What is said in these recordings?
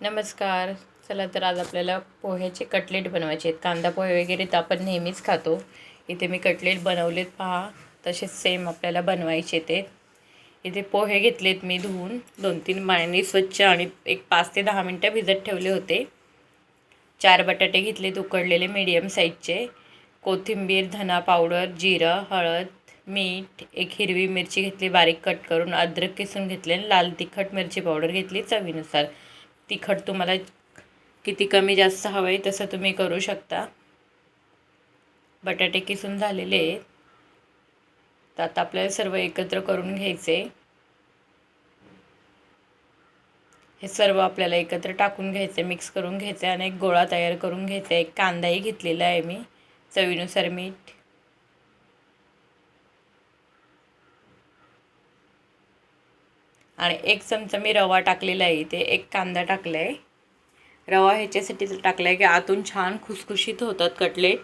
नमस्कार. चला तर आज आपल्याला पोह्याचे कटलेट बनवायचे आहेत. कांदा पोहे वगैरे तर आपण नेहमीच खातो. इथे मी कटलेट बनवलेत पहा. तसेच सेम आपल्याला बनवायचे ते. इथे पोहे घेतलेत मी धुवून. दोन तीन पाण्याने स्वच्छ आणि एक पाच ते दहा मिनटं भिजत ठेवले होते. चार बटाटे घेतलेत उकडलेले मीडियम साईजचे कोथिंबीर धना पावडर जिरं हळद मीठ एक हिरवी मिरची घेतली बारीक कट करून अद्रक किसून घेतले आणि लाल तिखट मिरची पावडर घेतली चवीनुसार. तिखट तुम्हाला किती कमी जास्त हवं आहे तसं तुम्ही करू शकता. बटाटे किसून झालेले आहेत. तर आता आपल्याला सर्व एकत्र करून घ्यायचे. हे सर्व आपल्याला एकत्र टाकून घ्यायचे मिक्स करून घ्यायचे आणि एक गोळा तयार करून घ्यायचा. एक कांदाही घेतलेला आहे मी. चवीनुसार मीठ आणि एक चमचा मी रवा टाकलेला आहे. इथे एक कांदा टाकला आहे रवा ह्याच्यासाठी टाकला आहे की आतून छान खुसखुशीत होतात कटलेट.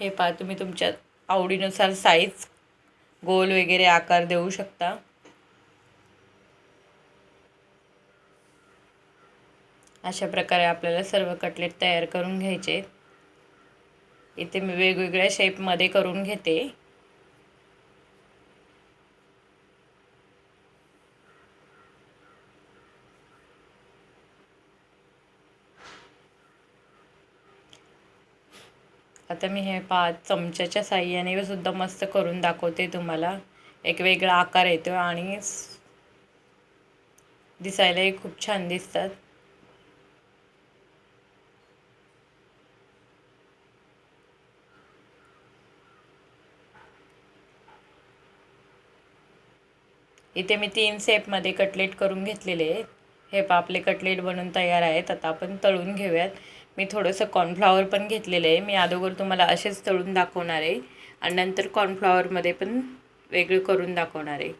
हे पहा तुम्ही तुमच्या आवडीनुसार साईज गोल वगैरे आकार देऊ शकता. अशा प्रकारे आपल्याला सर्व कटलेट तयार करून घ्यायचे. इथे मी वेगवेगळ्या शेपमध्ये करून घेते. आता मी हे पा चमच्याच्या साह्याने सुद्धा मस्त करून दाखवते तुम्हाला. एक वेगळा आकार येतो आणि दिसायलाही खूप छान दिसतात. इथे मी तीन सेपमध्ये कटलेट करून घेतलेले आहेत. हे पापले कटलेट बनून तयार आहेत. आता आपण तळून घेऊयात. मी थोडंसं कॉर्नफ्लॉवर पण घेतलेलं आहे. मी अगोदर तुम्हाला असेच तळून दाखवणार आहे. आणि नंतर कॉर्नफ्लॉवरमध्ये पण वेगळं करून दाखवणार आहे.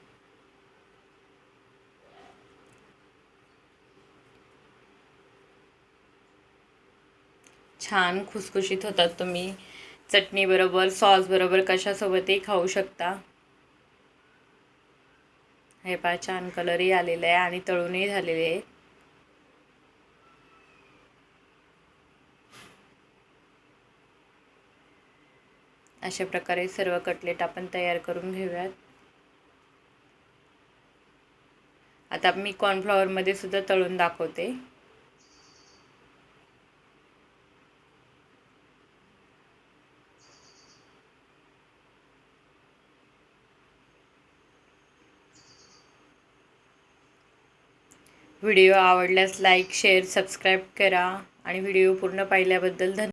छान खुसखुशीत होतात तुम्ही. चटणीबरोबर सॉसबरोबर कशासोबतही खाऊ शकता. हे पहा छान कलरही आलेला आहे आणि तळूनही झालेले आहे. अशा प्रकारे सर्व कटलेट आपण तयार करून घेऊयात. आता मी कॉर्नफ्लॉवरमध्ये सुद्धा तळून दाखवते. व्हिडिओ आवडल्यास लाईक शेअर सबस्क्राईब करा आणि व्हिडिओ पूर्ण पाहिल्याबद्दल धन्यवाद.